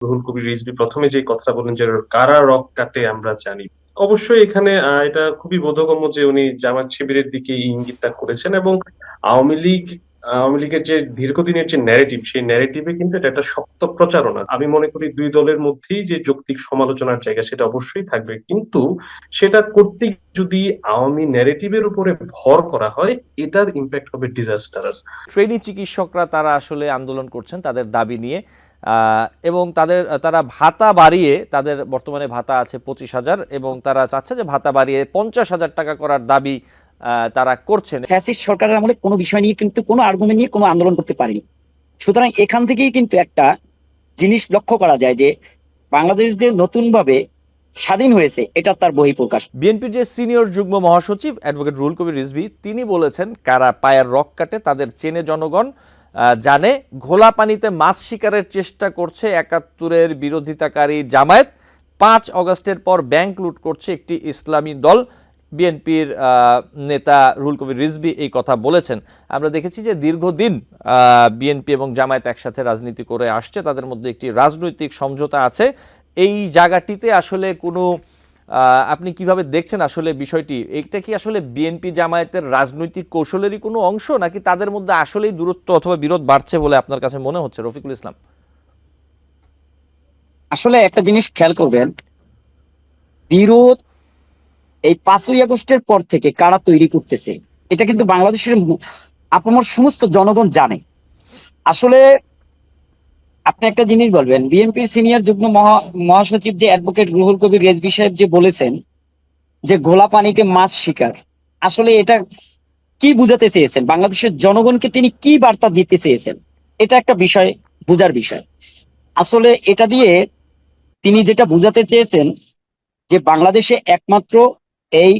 রুহুল কবির রিজভী প্রথমে যে কথা বলেন যে, কারা রক কাটে আমরা জানি। অবশ্যই এখানে এটা খুবই বোধগম্য যে উনি জামাত শিবিরের দিকে ইঙ্গিতটা করেছেন এবং আওয়ামী লীগ, আওয়ামী লীগের যে দীর্ঘদিনের যে ন্যারেটিভ সেই ন্যারেটিভে কিন্তু এটা একটা শক্ত প্রচারণা। আমি মনে করি দুই দলের মধ্যেই যে যৌক্তিক সমালোচনার জায়গা সেটা অবশ্যই থাকবে। কিন্তু সেটা করতে যদি আওয়ামী ন্যারেটিভের উপরে ভর করা হয়, এটার ইম্প্যাক্ট হবে ডিজাস্টারাস ট্রেনি চিকিৎসকরা তারা আসলে আন্দোলন করছেন তাদের দাবি নিয়ে। এবং তাদের তারা ভাতা বাড়িয়ে তাদের বর্তমানে ভাতা আছে পঁচিশ হাজার এবং তারা চাচ্ছে যে ভাতা বাড়িয়ে পঞ্চাশ হাজার টাকা করার দাবি তারা করছেন। ফ্যাসিস্ট সরকারের আমলে কোনো বিষয় নিয়ে কিন্তু কোনো আর্গুমেন্ট নিয়ে কোনো আন্দোলন করতে পারেনি। সুতরাং এখান থেকেই কিন্তু একটা জিনিস লক্ষ্য করা যায় যে বাংলাদেশ যে নতুনভাবে স্বাধীন হয়েছে এটা তার বহিঃপ্রকাশ। বিএনপির যে সিনিয়র যুগ্ম মহাসচিব অ্যাডভোকেট রুল কবির রিজভি তিনি বলেছেন কারা পায়ের রক কাটে তাদের চেনে জনগণ জানে, ঘোলা পানিতে মাছ শিকারের চেষ্টা করছে একাত্তরের বিরোধিতাকারী জামায়াত। পাঁচ অগস্টের পর ব্যাংক লুট করছে একটি ইসলামী দল। বিএনপির নেতা রুল কবির রিজভি এই কথা বলেছেন। আমরা দেখেছি যে দীর্ঘদিন বিএনপি এবং জামায়াত একসাথে রাজনীতি করে আসছে। তাদের মধ্যে একটি রাজনৈতিক সমঝোতা আছে। এই জায়গাটিতে আসলে কোনো আপনি কীভাবে দেখছেন আসলে বিষয়টি? এটা কি আসলে বিএনপি জামায়াতের রাজনৈতিক কৌশলেরই কোনো অংশ, নাকি তাদের মধ্যে আসলেই দূরত্ব অথবা বিরোধ বাড়ছে বলে আপনার কাছে মনে হচ্ছে, রফিকুল ইসলাম? আসলে একটা জিনিস খেয়াল করবেন, বিরোধ এই পাঁচই আগস্টের পর থেকে কারা তৈরি করতেছে, এটা কিন্তু বাংলাদেশের আপনার সমস্ত জনগণ জানে। আসলে আপনি একটা জিনিস বলবেন, বিএনপির সিনিয়র যুগ্ম মহাসচিব যে অ্যাডভোকেট রুহুল কবির রেজবি সাহেব যে বলেছেন যে গোলা পানিতে মাছ শিকার, আসলে এটা কি বুঝাতে চেয়েছেন? বাংলাদেশের জনগণকে তিনি কি বার্তা দিতে চেয়েছেন? এটা একটা বিষয়, বোঝার বিষয়। আসলে এটা দিয়ে তিনি যেটা বুঝাতে চেয়েছেন যে বাংলাদেশে একমাত্র এই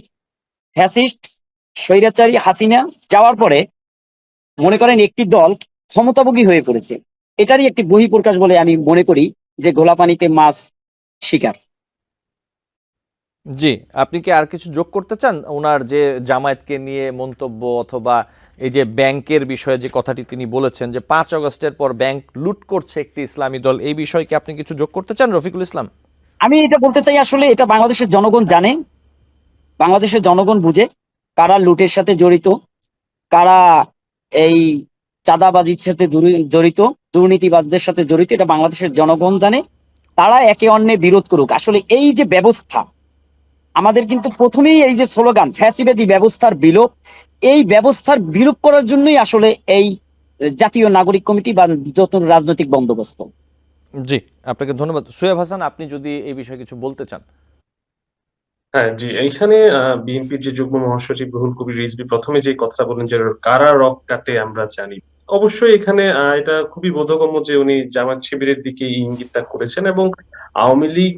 ফ্যাসিস্ট স্বৈরাচারী হাসিনা যাওয়ার পরে মনে করেন একটি দল ক্ষমতাভোগী হয়ে পড়েছে। এটারই একটি বহিঃপ্রকাশ বলে আমি মনে করি যে গোলাপানিতে মাছ শিকার। জি আপনি কি আর কিছু যোগ করতে চান? ওনার যে জামায়াতকে নিয়ে মন্তব্য অথবা এই যে ব্যাংকের বিষয়ে যে কথাটি তিনি বলেছেন যে পাঁচ অগস্টের পর ব্যাংক লুট করছে একটি ইসলামী দল এই বিষয়ে কি আপনি কিছু যোগ করতে চান রফিকুল ইসলাম? আমি এটা বলতে চাই আসলে এটা বাংলাদেশের জনগণ জানে বাংলাদেশের জনগণ বুঝে কারা লুটের সাথে জড়িত কারা এই চাঁদাবাজির সাথে জড়িত দুর্নীতিবাজদের সাথে জড়িত এটা বাংলাদেশের জনগণ জানে। তারা একে অন্যে বিরোধ করুক। আসলে এই যে ব্যবস্থা আমাদের কিন্তু প্রথমেই এই যে স্লোগান ফ্যাসিবাদী ব্যবস্থার বিলোপ এই ব্যবস্থার বিলোপ করার জন্যই আসলে এই জাতীয় নাগরিক কমিটি বা নতুন রাজনৈতিক বন্দোবস্ত। জি আপনাকে ধন্যবাদ। সোয়েব হাসান আপনি যদি এই বিষয়ে কিছু বলতে চান। হ্যাঁ জি এইখানে বিএনপির যে যুগ্ম মহাসচিব রুহুল কবির রিজভী প্রথমে যে কথা বলেন যে কারা রক কাটে আমরা জানি অবশ্যই এখানে এটা খুবই বোধগম্য যে উনি জামাত শিবিরের দিকে ইঙ্গিতটা করেছেন এবং আওয়ামী লীগ,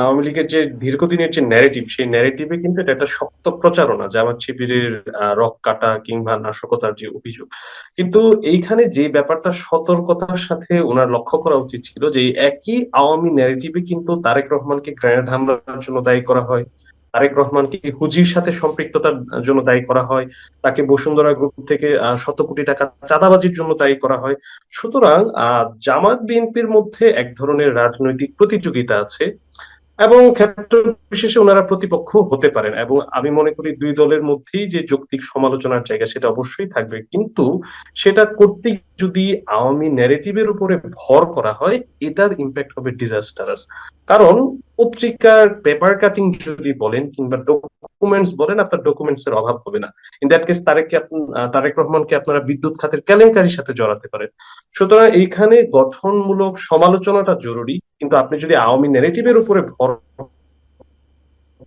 আওয়ামী লীগের যে দীর্ঘদিনের যে ন্যারেটিভ সেই ন্যারেটিভে কিন্তু এটা একটা শক্ত প্রচারণা, জামাত শিবিরের রক কাটা কিংবা নাশকতার যে অভিযোগ। কিন্তু এইখানে যে ব্যাপারটা সতর্কতার সাথে ওনার লক্ষ্য করা উচিত ছিল যে একই আওয়ামী ন্যারেটিভে কিন্তু তারেক রহমানকে গ্রেনেড হামলার জন্য দায়ী করা হয়। তারেক রহমানকে হুজির সাথে সম্পৃক্ততার জন্য দায়ী করা হয়। তাকে বসুন্ধরা গ্রুপ থেকে শত কোটি টাকা চাঁদাবাজির জন্য দায়ী করা হয়। সুতরাং জামাত বিএনপির মধ্যে এক ধরনের রাজনৈতিক প্রতিযোগিতা আছে। এবং ক্ষেত্র বিশেষে ওনারা প্রতিপক্ষ হতে পারেন এবং আমি মনে করি দুই দলের মধ্যেই যে যৌক্তিক সমালোচনার জায়গা সেটা অবশ্যই থাকবে। কিন্তু সেটা করতে যদি আওয়ামী ন্যারেটিভের উপরে ভর করা হয়, এটার ইম্প্যাক্ট হবে ডিজাস্টারাস কারণ পত্রিকার পেপার কাটিং যদি বলেন কিংবা ডকুমেন্টস বলেন, আপনার ডকুমেন্টস এর অভাব হবে না। ইন দ্যাট কেস তারেককে তারেক রহমানকে আপনারা বিদ্যুৎ খাতের কেলেঙ্কারির সাথে জড়াতে পারেন। সুতরাং এইখানে গঠনমূলক সমালোচনাটা জরুরি। কিন্তু আপনি যদি আওয়ামী নেগেটিভের উপরে ভর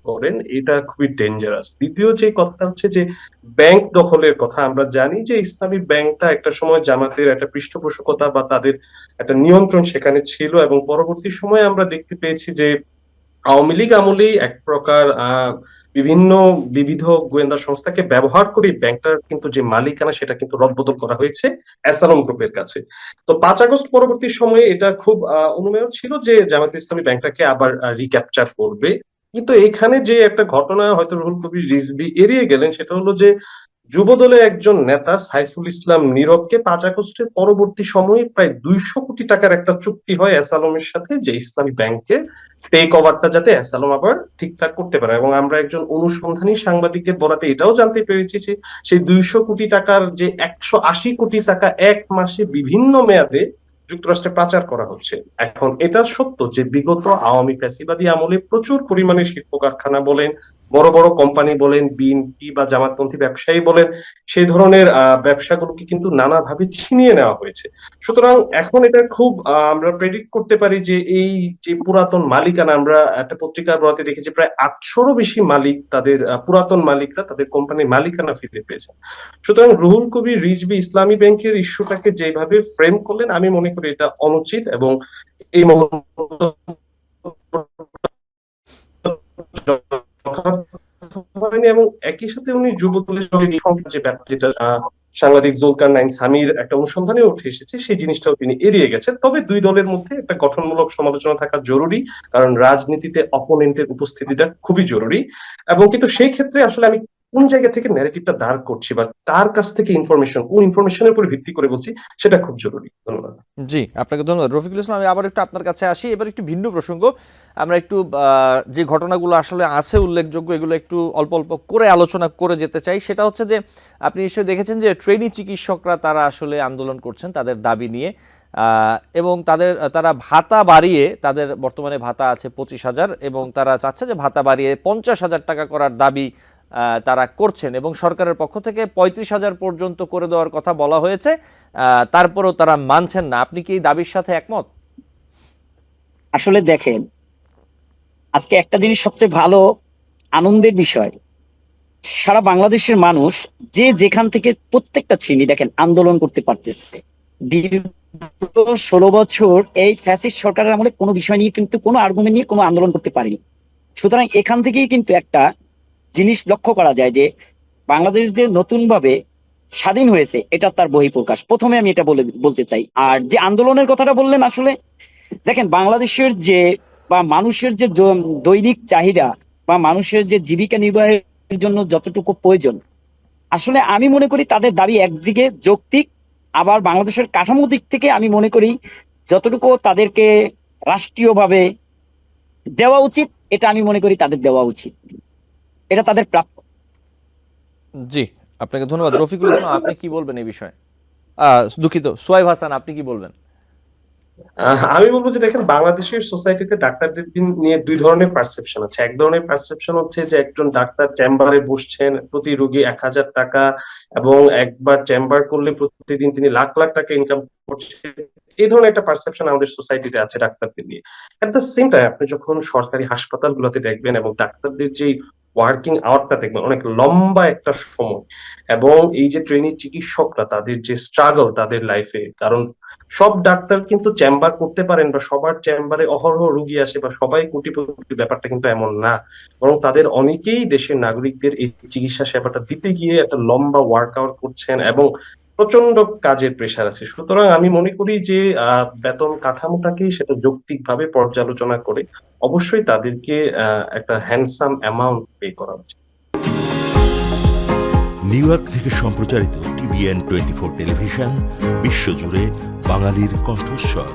করেন, এটা খুবই ডেঞ্জারাস দ্বিতীয় যে কথাটা হচ্ছে যে ব্যাংক দখলের কথা। আমরা জানি যে ইসলামী ব্যাংকটা একটা সময় জামাতের একটা পৃষ্ঠপোষকতা বা তাদের একটা নিয়ন্ত্রণ সেখানে ছিল এবং পরবর্তী সময়ে আমরা দেখতে পেয়েছি যে, আওয়ামী লীগ আমলেই এক প্রকার, আহ বিভিন্ন বিবিধ গোয়েন্দা সংস্থাকে ব্যবহার করে ব্যাংকটার কিন্তু যে মালিকানা, সেটা কিন্তু রদবদল করা হয়েছে অ্যাসালম গ্রুপের কাছে। তো পাঁচ আগস্ট পরবর্তী সময়ে এটা খুব অনুমেয় ছিল যে জামাত ইসলামী ব্যাংকটাকে আবার রিক্যাপচার করবে। কিন্তু এখানে যে একটা ঘটনা হয়তো রুহুল কবির রিজবি এড়িয়ে গেলেন, সেটা হলো যে যুবদলের একজন নেতা সাইফুল ইসলাম নীরবকে পাঁচ আগস্টের পরবর্তী সময়ে প্রায় দুইশো কোটি টাকার একটা চুক্তি হয় অ্যাসালমের সাথে যে ইসলামী ব্যাংকে টেক ওভারটা যাতে অ্যাসালম আবার ঠিকঠাক করতে পারে। এবং আমরা একজন অনুসন্ধানী সাংবাদিকের বরাতে এটাও জানতে পেরেছি যে সেই দুইশো কোটি টাকার যে একশো আশি কোটি টাকা এক মাসে বিভিন্ন মেয়াদে যুক্তরাষ্ট্রে পাচার করা হচ্ছে। এখন এটা সত্য যে বিগত আওয়ামী ফ্যাসিবাদী আমলে প্রচুর পরিমাণে শিল্প কারখানা বলেন, বড় বড় কোম্পানি বলেন, বিএনপি বা জামাতপন্থী ব্যবসায়ী বলেন, সেই ধরনের ব্যবসাগুলোকে কিন্তু নানাভাবে ছিনিয়ে নেওয়া হয়েছে। সুতরাং এখন এটা খুব আমরা প্রেডিক্ট করতে পারি যে এই যে পুরাতন মালিকানা, আমরা একটা পত্রিকার বরাতে দেখেছি প্রায় আটশোরও বেশি মালিক তাদের পুরাতন মালিকরা তাদের কোম্পানির মালিকানা ফিরে পেয়েছেন। সুতরাং রুহুল কবির রিজবি ইসলামী ব্যাংকের ইস্যুটাকে যেভাবে ফ্রেম করলেন, আমি মনে করি এটা অনুচিত এবং এই এবং একই সাথে উনি সাংবাদিক জুলকার নাইন সামির একটা অনুসন্ধানে উঠে এসেছে, সেই জিনিসটাও তিনি এড়িয়ে গেছেন। তবে দুই দলের মধ্যে একটা গঠনমূলক সমালোচনা থাকা জরুরি, কারণ রাজনীতিতে অপোনেন্টের উপস্থিতিটা খুবই জরুরি। এবং কিন্তু সেই ক্ষেত্রে আসলে আমি কোন জায়গা থেকে ন্যারেটিভটা দাঁড় করছি বা কার কাছ থেকে ইনফরমেশন কোন ইনফরমেশনের উপর ভিত্তি করে বলছি, সেটা খুব জরুরি। ধন্যবাদ। জি, আপনাকে ধন্যবাদ। রফিকুল ইসলাম, আমি আবার একটু আপনার কাছে আসি। এবার একটু ভিন্ন প্রসঙ্গ। আমরা একটু যে ঘটনাগুলো আসলে আছে উল্লেখযোগ্য, এগুলো একটু অল্প অল্প করে আলোচনা করে যেতে চাই। সেটা হচ্ছে যে, আপনি নিশ্চয়ই দেখেছেন যে ট্রেনি চিকিৎসকরা তারা আসলে আন্দোলন করছেন তাদের দাবি নিয়ে। এবং তাদের, তারা ভাতা বাড়িয়ে, তাদের বর্তমানে ভাতা আছে পঁচিশ হাজার এবং তারা চাচ্ছে যে ভাতা বাড়িয়ে পঞ্চাশ হাজার টাকা করার দাবি তারা করছেন এবং সরকারের পক্ষ থেকে পঁয়ত্রিশ হাজার পর্যন্ত করে দেওয়ার কথা বলা হয়েছে। তারপরেও তারা মানছেন না। আপনি কি এই দাবির সাথে একমত? আসলে দেখেন, আজকে একটা জিনিস সবচেয়ে ভালো আনন্দের বিষয়। সারা বাংলাদেশের মানুষ যে যেখান থেকে প্রত্যেকটা শ্রেণি দেখেন, আন্দোলন করতে পারতেছে। দীর্ঘ ষোলো বছর এই ফ্যাসিস্ট সরকারের আমলে কোনো বিষয় নিয়ে কিন্তু কোনো আর্গুমেন্ট নিয়ে কোনো আন্দোলন করতে পারেনি। সুতরাং এখান থেকেই কিন্তু একটা জিনিস লক্ষ্য করা যায় যে বাংলাদেশ যে নতুন ভাবে স্বাধীন হয়েছে, এটা তার বহিঃপ্রকাশ। প্রথমে আমি এটা বলে বলতে চাই। আর যে আন্দোলনের কথাটা বললেন আসলে, দেখেন বাংলাদেশের যে বা মানুষের যে দৈনিক চাহিদা বা মানুষের যে জীবিকা নির্বাহের জন্য যতটুকু প্রয়োজন, আসলে আমি মনে করি তাদের দাবি একদিকে যৌক্তিক, আবার বাংলাদেশের কাঠামো দিক থেকে আমি মনে করি যতটুকু তাদেরকে রাষ্ট্রীয়ভাবে দেওয়া উচিত, এটা আমি মনে করি তাদের দেওয়া উচিত। এটা তাদের প্রাপ্য। জি আপনাকে ধন্যবাদ। রফিকুল ইসলাম আপনি কি বলবেন এই বিষয়ে? দুঃখিত। সোয়াইব হাসান আপনি কি বলবেন? আমি বলব যে দেখেন বাংলাদেশের সোসাইটিতে ডাক্তারদের দিন নিয়ে দুই ধরনের পারসেপশন আছে। এক ধরনের পারসেপশন হচ্ছে যে একজন ডাক্তার চেম্বারে বসছেন প্রতি রোগী এক হাজার টাকা এবং একবার চেম্বার করলে প্রতিদিন তিনি লাখ লাখ টাকা ইনকাম করছেন। এই ধরনের একটা পারসেপশন আমাদের সোসাইটিতে আছে ডাক্তারদের নিয়ে। এট দ্য সেম টাইম আপনি যখন সরকারি হাসপাতালগুলোতে দেখবেন এবং ডাক্তারদের যে ওয়ার্কিং আওয়ারটা দেখবেন অনেক লম্বা একটা সময়। এবং এই যে ট্রেনিং চিকিৎসকরা, তাদের যে স্ট্রাগল তাদের লাইফে কারণ সব ডাক্তার কিন্তু চেম্বার করতে পারেন বা সবার চেম্বারে অহরহ রুগী আসে বা সবাই কোটিপতি, ব্যাপারটা কিন্তু এমন না। বরং তাদের অনেকেই দেশের নাগরিকদের এই চিকিৎসা সেবাটা দিতে গিয়ে একটা লম্বা ওয়ার্ক আউট করছেন এবং প্রচণ্ড কাজের প্রেশার আছে। সুতরাং আমি মনে করি যে বেতন কাঠামোটাকে সেটা যৌক্তিকভাবে পর্যালোচনা করে অবশ্যই তাদেরকে একটা হ্যান্ডসাম অ্যামাউন্ট পে করা উচিত। নিউ ইয়র্ক থেকে সম্প্রচারিত টিভিএন টোয়েন্টি ফোর টেলিভিশন, বিশ্বজুড়ে বাঙালির কণ্ঠস্বর।